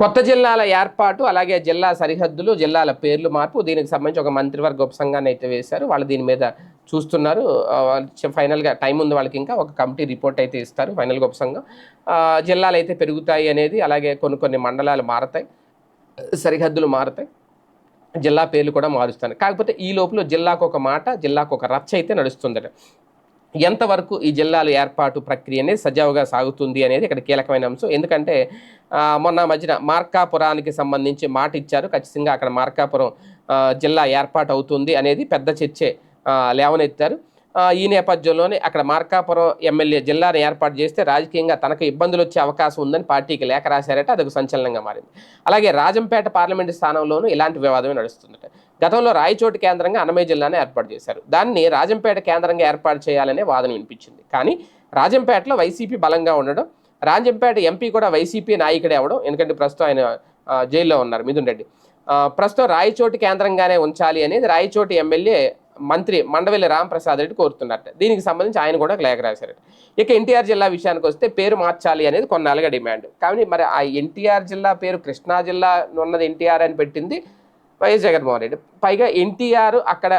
కొత్త జిల్లాల ఏర్పాటు అలాగే జిల్లా సరిహద్దులు జిల్లాల పేర్లు మార్పు దీనికి సంబంధించి ఒక మంత్రివర్గ ఉపసంఘాన్ని అయితే వేశారు. వాళ్ళు దీని మీద చూస్తున్నారు. ఫైనల్గా టైం ఉంది వాళ్ళకి ఇంకా. ఒక కమిటీ రిపోర్ట్ అయితే ఇస్తారు ఫైనల్గా ఉపసంఘం జిల్లాలు అయితే పెరుగుతాయి అనేది అలాగే కొన్ని కొన్ని మండలాలు మారతాయి. సరిహద్దులు మారతాయి. జిల్లా పేర్లు కూడా మారుస్తాను కాకపోతే ఈ లోపల జిల్లాకు ఒక మాట జిల్లాకు ఒక రచ్చ అయితే నడుస్తుందట. ఎంతవరకు ఈ జిల్లాలు ఏర్పాటు ప్రక్రియ అనేది సజావుగా సాగుతుంది అనేది ఇక్కడ కీలకమైన అంశం. ఎందుకంటే మొన్న మధ్యన మార్కాపురానికి సంబంధించి మాట ఇచ్చారు. ఖచ్చితంగా అక్కడ మార్కాపురం జిల్లా ఏర్పాటు అవుతుంది అనేది పెద్ద చర్చే లేవనెత్తారు. ఈ నేపథ్యంలోనే అక్కడ మార్కాపురం ఎమ్మెల్యే జిల్లాను ఏర్పాటు చేస్తే రాజకీయంగా తనకు ఇబ్బందులు వచ్చే అవకాశం ఉందని పార్టీకి లేఖ రాశారట. అదొక సంచలనంగా మారింది. అలాగే రాజంపేట పార్లమెంటు స్థానంలోనూ ఇలాంటి వివాదమే నడుస్తుందట. గతంలో రాయచోటి కేంద్రంగా అన్నమయ్య జిల్లాను ఏర్పాటు చేశారు. దాన్ని రాజంపేట కేంద్రంగా ఏర్పాటు చేయాలనే వాదన వినిపించింది. కానీ రాజంపేటలో వైసీపీ బలంగా ఉండడం రాజంపేట ఎంపీ కూడా వైసీపీ నాయకుడే అవడం ఎందుకంటే ప్రస్తుతం ఆయన జైల్లో ఉన్నారు మిథున్ రెడ్డి. ప్రస్తుతం రాయచోటి కేంద్రంగానే ఉంచాలి అనేది రాయచోటి ఎమ్మెల్యే మంత్రి మండవెల్లి రాంప్రసాద్ రెడ్డి కోరుతున్నట్ట. దీనికి సంబంధించి ఆయన కూడా ఒక లేఖ రాశారట ఇక ఎన్టీఆర్ జిల్లా విషయానికి వస్తే పేరు మార్చాలి అనేది కొన్నాళ్ళుగా డిమాండ్. కానీ మరి ఆ ఎన్టీఆర్ జిల్లా పేరు కృష్ణా జిల్లా ఉన్నది ఎన్టీఆర్ అని పెట్టింది వైఎస్ జగన్మోహన్ రెడ్డి. పైగా ఎన్టీఆర్ అక్కడ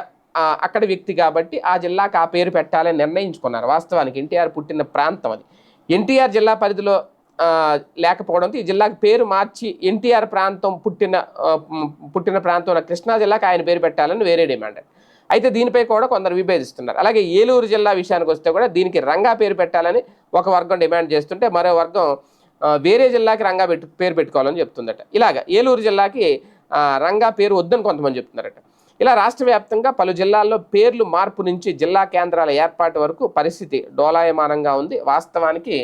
అక్కడ వ్యక్తి కాబట్టి ఆ జిల్లాకు ఆ పేరు పెట్టాలని నిర్ణయించుకున్నారు. వాస్తవానికి ఎన్టీఆర్ పుట్టిన ప్రాంతం అది. ఎన్టీఆర్ జిల్లా పరిధిలో లేకపోవడంతో ఈ జిల్లాకు పేరు మార్చి ఎన్టీఆర్ ప్రాంతం పుట్టిన పుట్టిన ప్రాంతంలో కృష్ణా జిల్లాకు ఆయన పేరు పెట్టాలని వేరే డిమాండ్. అయితే దీనిపై కూడా కొందరు విభేదిస్తున్నారు. అలాగే ఏలూరు జిల్లా విషయానికి వస్తే కూడా దీనికి రంగా పేరు పెట్టాలని ఒక వర్గం డిమాండ్ చేస్తుంటే మరో వర్గం వేరే జిల్లాకి రంగా పెట్టు పేరు పెట్టుకోవాలని చెప్తుందట. ఇలాగ ఏలూరు జిల్లాకి రంగా పేరు వద్దని కొంతమంది చెప్తున్నారట. ఇలా రాష్ట్ర వ్యాప్తంగా పలు జిల్లాల్లో పేర్లు మార్పు నుంచి జిల్లా కేంద్రాల ఏర్పాటు వరకు పరిస్థితి డోలాయమానంగా ఉంది. వాస్తవానికి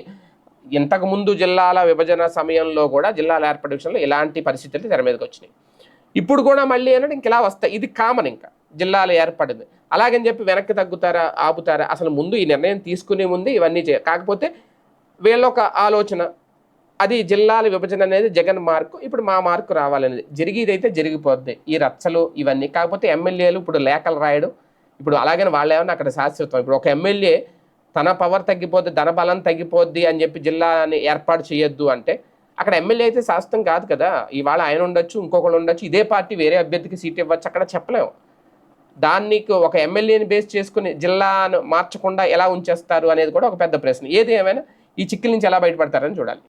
ఇంతకుముందు జిల్లాల విభజన సమయంలో కూడా జిల్లాల ఏర్పాటు విషయంలో ఇలాంటి పరిస్థితులు తెర మీదకి వచ్చినాయి. ఇప్పుడు కూడా మళ్ళీ ఏంటంటే ఇంక ఇలా వస్తాయి. ఇది కామన్ ఇంకా. జిల్లాలు ఏర్పడింది. అలాగని చెప్పి వెనక్కి తగ్గుతారా ఆపుతారా? అసలు ముందు ఈ నిర్ణయం తీసుకునే ముందు ఇవన్నీ చేయ కాకపోతే వీళ్ళ ఒక ఆలోచన అది జిల్లాల విభజన అనేది జగన్ మార్కు ఇప్పుడు మా మార్కు రావాలనేది. జరిగేదైతే జరిగిపోద్ది. ఈ రచ్చలు ఇవన్నీ. కాకపోతే ఎమ్మెల్యేలు ఇప్పుడు లేఖలు రాయడం ఇప్పుడు అలాగని వాళ్ళు ఏమన్నా అక్కడ శాశ్వతం. ఇప్పుడు ఒక ఎమ్మెల్యే తన పవర్ తగ్గిపోద్ది ధన బలం తగ్గిపోద్ది అని చెప్పి జిల్లాని ఏర్పాటు చేయొద్దు అంటే అక్కడ ఎమ్మెల్యే అయితే శాశ్వతం కాదు కదా. ఇవాళ ఆయన ఉండొచ్చు ఇంకొకళ్ళు ఉండొచ్చు ఇదే పార్టీ వేరే అభ్యర్థికి సీట్ ఇవ్వచ్చు అక్కడ చెప్పలేము దానికి ఒక ఎమ్మెల్యేని బేస్ చేసుకుని జిల్లాను మార్చకుండా ఎలా ఉంచేస్తారు అనేది కూడా ఒక పెద్ద ప్రశ్న. ఏది ఏమైనా ఈ చిక్కుల నుంచి ఎలా బయటపడతారని చూడాలి.